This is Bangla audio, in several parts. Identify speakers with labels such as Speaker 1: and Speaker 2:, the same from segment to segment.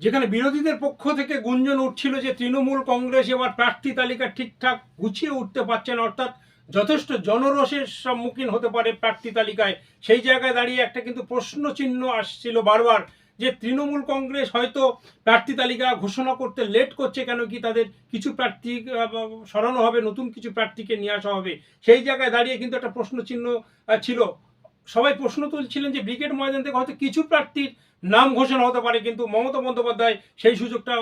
Speaker 1: যেখানে বিরোধীদের পক্ষ থেকে গুঞ্জন উঠছিল যে তৃণমূল কংগ্রেস এবার প্রার্থী তালিকা ঠিকঠাক গুছিয়ে উঠতে পারছেন অর্থাৎ যথেষ্ট জনরোষের সম্মুখীন হতে পারে প্রার্থী তালিকায়। সেই জায়গায় দাঁড়িয়ে একটা কিন্তু প্রশ্ন চিহ্ন আসছিল বারবার যে তৃণমূল কংগ্রেস হয়তো প্রার্থী তালিকা ঘোষণা করতে লেট করছে কেন কি তাদের কিছু প্রার্থী সরানো হবে, নতুন কিছু প্রার্থীকে নিয়ে আসা হবে। সেই জায়গায় দাঁড়িয়ে কিন্তু একটা প্রশ্ন চিহ্ন ছিল। সবাই প্রশ্ন তুলছিলেন যে ব্রিগেড ময়দান থেকে হয়তো কিছু প্রার্থীর নাম ঘোষণা হতে পারে, কিন্তু মমতা বন্দ্যোপাধ্যায় সেই সুযোগটা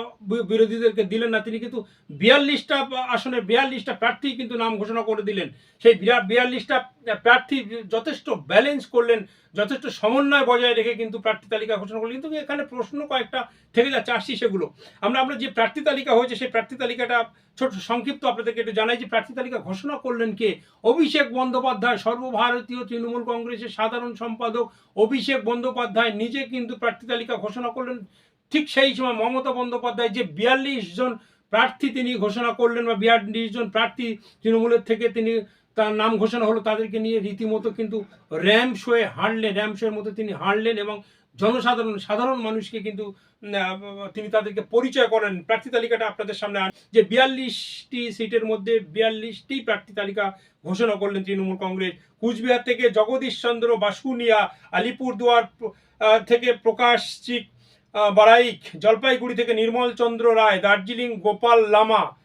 Speaker 1: বিরোধীদেরকে দিলেন না। তিনি কিন্তু বিয়াল্লিশটা আসনে বিয়াল্লিশটা প্রার্থী কিন্তু নাম ঘোষণা করে দিলেন। সেই বিয়াল্লিশটা প্রার্থী যথেষ্ট ব্যালেন্স করলেন যথেষ্ট সমন্বয় বজায় রেখে কিন্তু প্রার্থী তালিকা ঘোষণা করলেন। কিন্তু এখানে প্রশ্ন কয়েকটা থেকে যাচ্ছে, আসছি সেগুলো। আমরা আমরা যে প্রার্থী তালিকা হয়েছে, সেই প্রার্থী তালিকাটা ছোট, সংক্ষিপ্ত আপনাদেরকে একটু জানাই যে প্রার্থী তালিকা ঘোষণা করলেন কে? অভিষেক বন্দ্যোপাধ্যায়, সর্বভারতীয় তৃণমূল কংগ্রেসের সাধারণ সম্পাদক অভিষেক বন্দ্যোপাধ্যায় নিজে কিন্তু প্রার্থী তালিকা ঘোষণা করলেন। ঠিক সেই সময় মমতা বন্দ্যোপাধ্যায় যে বিয়াল্লিশ জন প্রার্থী তিনি ঘোষণা করলেন বা বিয়াল্লিশ জন প্রার্থী তৃণমূলের থেকে তিনি তার নাম ঘোষণা হলো তাদেরকে নিয়ে রীতিমতো কিন্তু র্যাম শোয়ে হাঁটলেন র্যাম শোয়ের মতো তিনি হাঁটলেন এবং জনসাধারণ, সাধারণ মানুষকে কিন্তু তিনি তাদেরকে পরিচয় করেন। প্রার্থী তালিকাটা আপনাদের সামনে আন- যে বিয়াল্লিশটি সিটের মধ্যে বিয়াল্লিশটি প্রার্থী তালিকা ঘোষণা করলেন তৃণমূল কংগ্রেস। কুচবিহার থেকে জগদীশ চন্দ্র, বাসুনিয়া, আলিপুরদুয়ার থেকে প্রকাশ চিক বারাইক, জলপাইগুড়ি থেকে নির্মল চন্দ্র রায়, দার্জিলিং গোপাল লামা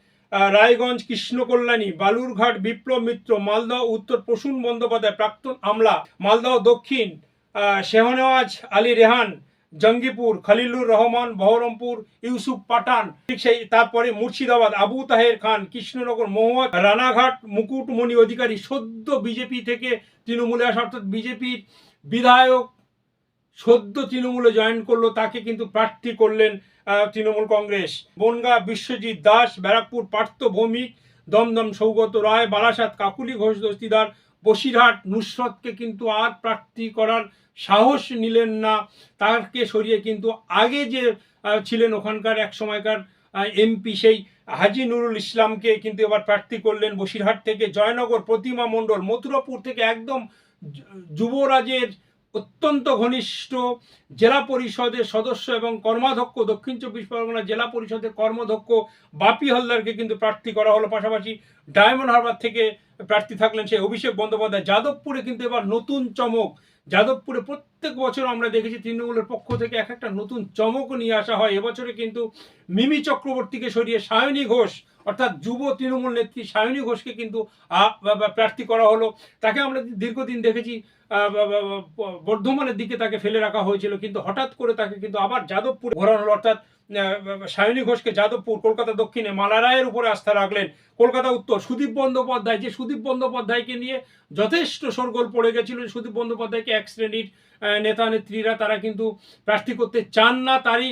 Speaker 1: রায়গঞ্জ, কৃষ্ণকল্যাণী, বালুরঘাট, বিপ্লব মিত্র, মালদহ, উত্তর প্রসূন বন্দ্যোপাধ্যায়, প্রাক্তন আমলা, মালদহ দক্ষিণ শেহনওয়াজ আলী রেহান, জঙ্গিপুর, খলিলুর রহমান, বহরমপুর, ইউসুফ পাঠান, ঠিক সেই তারপরে মুর্শিদাবাদ, আবু তাহের খান, কৃষ্ণনগর, মহুয়া, রানাঘাট, মুকুটমণি অধিকারী, সদ্য বিজেপি থেকে তৃণমূলে আসা, অর্থাৎ বিজেপির বিধায়ক সদ্য তৃণমূলে জয়েন করল, তাকে কিন্তু প্রার্থী করলেন তৃণমূল কংগ্রেস। বনগা বিশ্বজিৎ দাস, ব্যারাকপুর পার্থ ভৌমিক, দমদম সৌগত রায়, বারাসাত কাকুলি ঘোষ দস্তিদার, বসিরহাট নুসরতকে কিন্তু আর প্রার্থী করার সাহস নিলেন না। তাকে সরিয়ে কিন্তু আগে যে ছিলেন ওখানকার এক সময়কার এমপি সেই হাজি নুরুল ইসলামকে কিন্তু এবার প্রার্থী করলেন বসিরহাট থেকে জয়নগর প্রতিমা মণ্ডল, মথুরাপুর থেকে একদম যুবরাজের অত্যন্ত ঘনিষ্ঠ জেলা পরিষদের সদস্য এবং কর্মাধ্যক্ষ, দক্ষিণ চব্বিশ পরগনা জেলা পরিষদের কর্মাধ্যক্ষ বাপি হালদারকে কিন্তু প্রার্থী করা হলো। পাশাপাশি ডায়মন্ড হারবার থেকে প্রার্থী থাকলেন সেই অভিষেক বন্দ্যোপাধ্যায়। যাদবপুরে কিন্তু এবার নতুন চমক যাদবপুরে প্রত্যেক বছর আমরা দেখেছি তৃণমূলের পক্ষ থেকে এক একটা নতুন চমক নিয়ে আসা হয়। এবছরে কিন্তু মিমি চক্রবর্তীকে সরিয়ে সায়নী ঘোষ, অর্থাৎ যুব তৃণমূল নেত্রী সায়নী ঘোষকে কিন্তু প্রার্থী করা হলো। তাকে আমরা দীর্ঘদিন দেখেছি বর্ধমানের দিকে তাকে ফেলে রাখা হয়েছিল, কিন্তু হঠাৎ করে তাকে কিন্তু আবার যাদবপুরে ঘোরানো অর্থাৎ সায়নী ঘোষকে যাদবপুর, কলকাতা দক্ষিণে মালা রায়ের উপরে আস্থা রাখলেন। কলকাতা উত্তর, সুদীপ বন্দ্যোপাধ্যায়, যে সুদীপ বন্দ্যোপাধ্যায়কে নিয়ে যথেষ্ট সরগোল পড়ে গেছিল সুদীপ বন্দ্যোপাধ্যায়কে এক শ্রেণির নেতা নেত্রীরা তারা কিন্তু প্রার্থী করতে চান না, তারই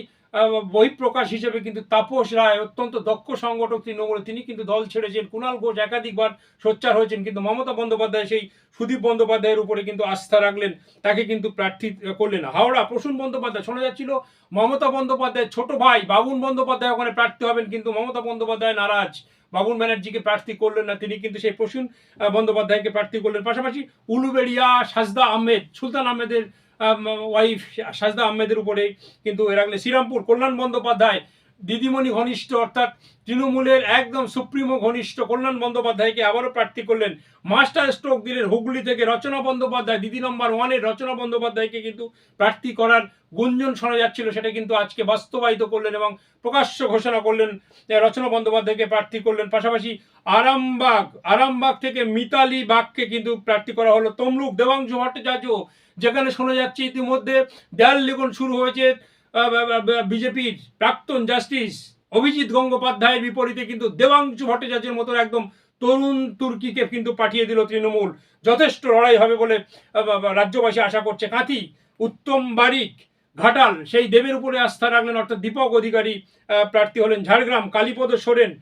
Speaker 1: বহিঃপ্রকাশ হিসেবে কিন্তু তাপস রায় অত্যন্ত দক্ষ সংগঠক তৃণমূলে তিনি কিন্তু দল ছেড়েছেন। কুণাল ঘোষ একাধিকবার সোচ্চার হয়েছেন, কিন্তু মমতা বন্দ্যোপাধ্যায় সেই সুদীপ বন্দ্যোপাধ্যায়ের উপরে কিন্তু আস্থা রাখলেন। তাকে কিন্তু প্রার্থী করলেন হাওড়া, প্রসূন বন্দ্যোপাধ্যায়, শোনা যাচ্ছিল মমতা বন্দ্যোপাধ্যায়ের ছোট ভাই বাবুন বন্দ্যোপাধ্যায় ওখানে প্রার্থী হবেন, কিন্তু মমতা বন্দ্যোপাধ্যায় নারাজ। বাবুন ব্যানার্জিকে প্রার্থী করলেন না, তিনি কিন্তু সেই প্রসূন বন্দ্যোপাধ্যায়কে প্রার্থী করলেন। পাশাপাশি উলুবেড়িয়া সাজদা আহমেদ, সুলতান আহমেদের ওয়াইফ সাজদা আহমেদের উপরে, কিন্তু এ রাখলেন শ্রীরামপুর কল্যাণ বন্দ্যোপাধ্যায়, দিদিমণি ঘনিষ্ঠ, অর্থাৎ তৃণমূলের একদম সুপ্রিমো ঘনিষ্ঠ কল্যাণ বন্দ্যোপাধ্যায়কে আবারও প্রার্থী করলেন। মাস্টার স্ট্রোক দিলেন হুগলি থেকে রচনা বন্দ্যোপাধ্যায়, দিদি নম্বর ওয়ানের রচনা বন্দ্যোপাধ্যায়কে কিন্তু প্রার্থী করার গুঞ্জন শোনা যাচ্ছিল, সেটা কিন্তু আজকে বাস্তবায়িত করলেন এবং প্রকাশ্য ঘোষণা করলেন রচনা বন্দ্যোপাধ্যায়কে প্রার্থী করলেন। পাশাপাশি আরামবাগ আরামবাগ থেকে মিতালি বাগকে কিন্তু প্রার্থী করা হলো। তমলুক দেবাংশু ভট্টাচার্য যেখানে শোনা যাচ্ছে ইতিমধ্যে দেয়াল লিখন শুরু হয়েছে বিজেপির প্রাক্তন জাস্টিস অভিজিৎ গঙ্গোপাধ্যায়ের বিপরীতে কিন্তু দেবাংশু ভট্টাচার্যের মতো একদম তরুণ তুর্কিকে কিন্তু পাঠিয়ে দিল তৃণমূল। যথেষ্ট লড়াই হবে বলে রাজ্যবাসী আশা করছে। কাঁথি, উত্তম বারিক, ঘাটাল, সেই দেবের উপরে আস্থা রাখলেন অর্থাৎ দীপক অধিকারী প্রার্থী হলেন ঝাড়গ্রাম, কালীপদ সোরেন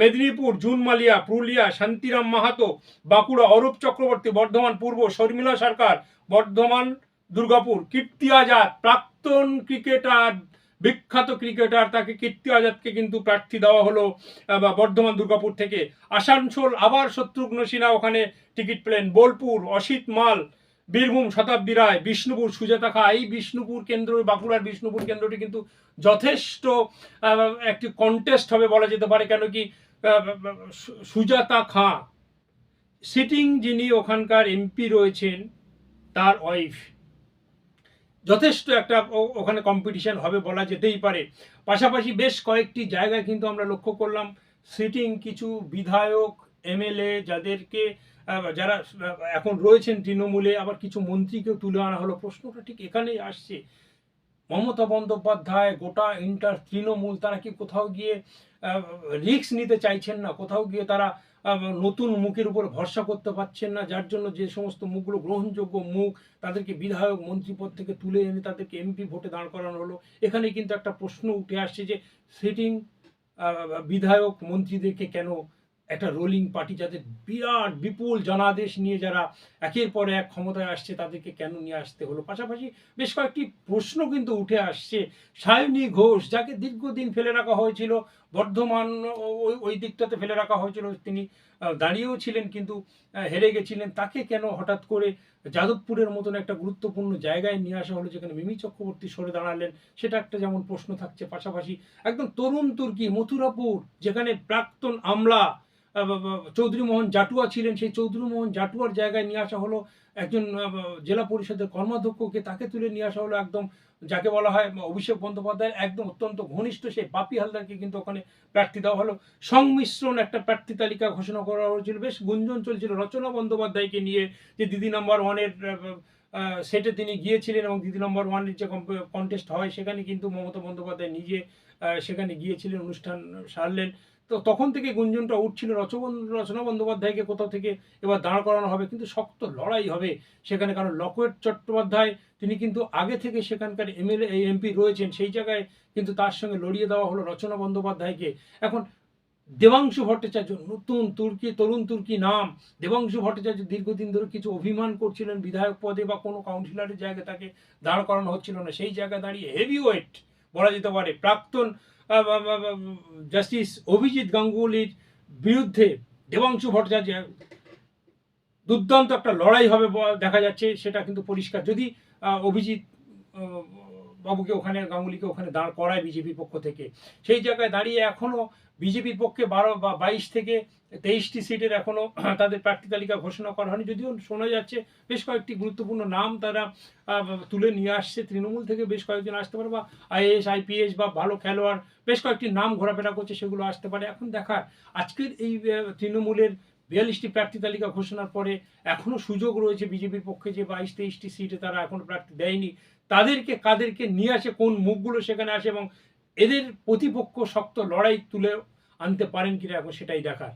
Speaker 1: মেদিনীপুর, জুনমালিয়া, পুরুলিয়া, শান্তিরাম মাহাতো, বাঁকুড়া, অরূপ চক্রবর্তী, বর্ধমান পূর্ব, শর্মিলা সরকার বর্ধমান, দুর্গাপুর, কীর্তি আজাদ, প্রাক্তন ক্রিকেটার, বিখ্যাত ক্রিকেটার, তাকে কীর্তি আজাদকে কিন্তু প্রার্থী দেওয়া হলো বর্ধমান, দুর্গাপুর থেকে। আসানসোল, আবার শত্রুঘ্ন সিনহা, ওখানে টিকিট পেলেন। বোলপুর, অসিত মাল, বীরভূম, শতাব্দী রায়, বিষ্ণুপুর, সুজাতা খা। এই বিষ্ণুপুর কেন্দ্র, বাঁকুড়ার বিষ্ণুপুর কেন্দ্রটি কিন্তু যথেষ্ট একটি কন্টেস্ট হবে বলা যেতে পারে। কেন কি সুজাতা খাঁ সিটিং যিনি ওখানকার এমপি রয়েছেন তার ওয়াইফ যথেষ্ট একটা ওখানে কম্পিটিশন হবে বলা যেতেই পারে। পাশাপাশি বেশ কয়েকটি জায়গায় কিন্তু আমরা লক্ষ্য করলাম সিটিং কিছু বিধায়ক এমএলএ যাদেরকে যারা এখন রয়েছেন তৃণমূলে, আবার কিছু মন্ত্রীকেও তুলে আনা হলো। প্রশ্নটা ঠিক এখানেই আসছে। মমতা বন্দ্যোপাধ্যায়, গোটা ইন্টার তৃণমূল, তারা কি কোথাও গিয়ে রিস্ক নিতে চাইছেন না? কোথাও গিয়ে তারা নতুন মুখের উপর ভরসা করতে পারছেন না, যার জন্য যে সমস্ত মুখগুলো গ্রহণযোগ্য মুখ, তাদেরকে বিধায়ক মন্ত্রী পদ থেকে তুলে এনে তাদেরকে এমপি ভোটে দাঁড় করানো হলো। এখানে কিন্তু একটা প্রশ্ন উঠে আসছে যে সিটিং বিধায়ক, মন্ত্রীদেরকে কেন একটা রোলিং পার্টি যাদের বিরাট বিপুল জনাদেশ নিয়ে যারা একের পর এক ক্ষমতায় আসছে, তাদেরকে কেন নিয়ে আসতে হলো? পাশাপাশি বেশ কয়েকটি প্রশ্ন কিন্তু উঠে আসছে। সায়নী ঘোষ, যাকে দীর্ঘদিন ফেলে রাখা হয়েছিল বর্ধমান ওই দিকটাতে ফেলে রাখা হয়েছিল। তিনি দাঁড়িয়েও ছিলেন কিন্তু হেরে গেছিলেন। তাকে কেন হঠাৎ করে যাদবপুরের মতন একটা গুরুত্বপূর্ণ জায়গায় নিয়ে আসা হলো, যেখানে মিমি চক্রবর্তী সরে দাঁড়ালেন, সেটা একটা যেমন প্রশ্ন থাকছে। পাশাপাশি একদম তরুণ তুর্কি, মথুরাপুর, যেখানে প্রাক্তন আমলা চৌধুরী মোহন জাটুয়া ছিলেন। সেই চৌধুরী মোহন জাটুয়ার জায়গায় নিয়ে আসা হলো। একজন জেলা পরিষদের কর্মাধ্যক্ষকে তাকে তুলে নিয়ে আসা হলো একদম, যাকে বলা হয় অভিষেক বন্দ্যোপাধ্যায় একদম অত্যন্ত ঘনিষ্ঠ সেই বাপি হালদারকে কিন্তু ওখানে প্রার্থী দেওয়া হলো। সংমিশ্রণ একটা প্রার্থী তালিকা ঘোষণা করা হয়েছিল। বেশ গুঞ্জন চলছিল। রচনা বন্দ্যোপাধ্যায়কে নিয়ে যে দিদি নাম্বার ওয়ানের সেটে তিনি গিয়েছিলেন এবং দিদি নাম্বার ওয়ানের যে কন্টেস্ট হয়, সেখানে কিন্তু মমতা বন্দ্যোপাধ্যায় নিজে সেখানে গিয়েছিলেন, অনুষ্ঠান সারলেন। তো তখন থেকে গুঞ্জনটা উঠছিল, রচবন রচনা বন্দ্যোপাধ্যায়কে কোথাও থেকে এবার দাঁড় করানো হবে, কিন্তু শক্ত লড়াই হবে সেখানে। কারণ লকেট চট্টোপাধ্যায়, তিনি কিন্তু আগে থেকে সেখানকার এমএলএ এমপি রয়েছেন, সেই জায়গায় কিন্তু তার সঙ্গে লড়িয়ে দেওয়া হলো রচনা বন্দ্যোপাধ্যায়কে। এখন দেবাংশু ভট্টাচার্য নতুন তুর্কি, তরুণ তুর্কি নাম। দেবাংশু ভট্টাচার্য দীর্ঘদিন ধরে কিছু অভিমান করছিলেন, বিধায়ক পদে বা কোনো কাউন্সিলরের জায়গায় তাকে দাঁড় করানো হচ্ছিল না। সেই জায়গায় দাঁড়িয়ে হেভি ওয়েট বলা যেতে পারে, প্রাক্তন জাস্টিস অভিজিৎ গাঙ্গুলির বিরুদ্ধে দেবাংশু ভট্টাচার্য দুর্দান্ত একটা লড়াই হবে দেখা যাচ্ছে, সেটা কিন্তু পরিষ্কার। যদি অভিজিৎ বাবুকে ওখানে, গাঙ্গুলিকে ওখানে দাঁড় করায় বিজেপির পক্ষ থেকে। সেই জায়গায় দাঁড়িয়ে এখনও বিজেপির পক্ষে বারো বা বাইশ থেকে তেইশটি সিটের এখনও তাদের প্রার্থী তালিকা ঘোষণা করা হয়নি। যদিও শোনা যাচ্ছে বেশ কয়েকটি গুরুত্বপূর্ণ নাম তারা তুলে নিয়ে আসছে। তৃণমূল থেকে বেশ কয়েকজন আসতে পারে বা আইএএস, আইপিএস বা ভালো খেলোয়াড় বেশ কয়েকটি নাম ঘোরাফেরা করছে, সেগুলো আসতে পারে। এখন দেখার, আজকের এই তৃণমূলের বিয়াল্লিশটি প্রার্থী তালিকা ঘোষণার পরে এখনও সুযোগ রয়েছে বিজেপির পক্ষে যে বাইশ, তেইশটি সিটে তারা এখনও প্রার্থী দেয়নি। তাদেরকে, কাদেরকে নিয়ে আসে, কোন মুখগুলো সেখানে আসে এবং এদের প্রতিপক্ষ শক্ত লড়াই তুলে আনতে পারেন কিনা এখন সেটাই দেখার।